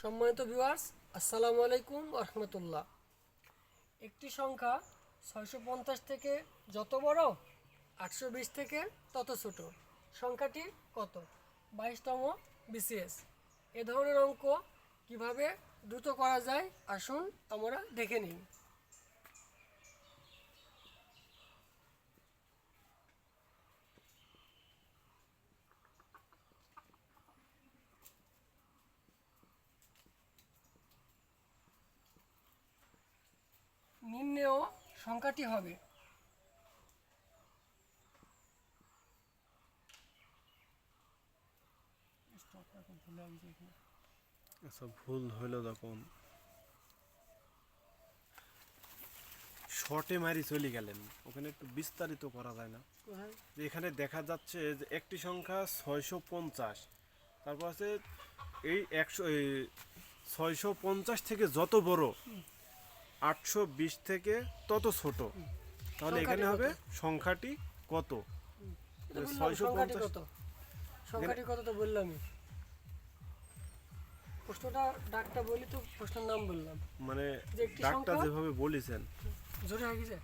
সম্মানিত ভিউয়ার্স আসসালামু আলাইকুম রহমতুল্লাহ। একটি সংখ্যা ছয়শো পঞ্চাশ থেকে যত বড়, আটশো বিশ থেকে তত ছোট। সংখ্যাটি কত? বাইশতম বিসিএস এ ধরনের অঙ্ক কীভাবে দ্রুত করা যায়, আসুন আমরা দেখে নিই। নিম্নেও সংখ্যাটি হবে। আচ্ছা ভুল হইল যখন শর্টে মারি চলে গেলেন। ওখানে একটু বিস্তারিত করা যায় না। যে এখানে দেখা যাচ্ছে যে একটি সংখ্যা ছয়শো পঞ্চাশ। তারপর আছে এই একশো ছয়শো পঞ্চাশ থেকে যত বড় আটশো বিশ থেকে তত ছোট। তাহলে এখানে সংখ্যাটি হবে সংখ্যাটি কত? ছয়শো পঞ্চাশ। সংখ্যাটি কত তো বললামই। প্রশ্নটা ডাকটা বলি তো প্রশ্নের নাম বললাম। মানে ডাকটা যেভাবে বলেছেন। জোরে হয়ে গেছে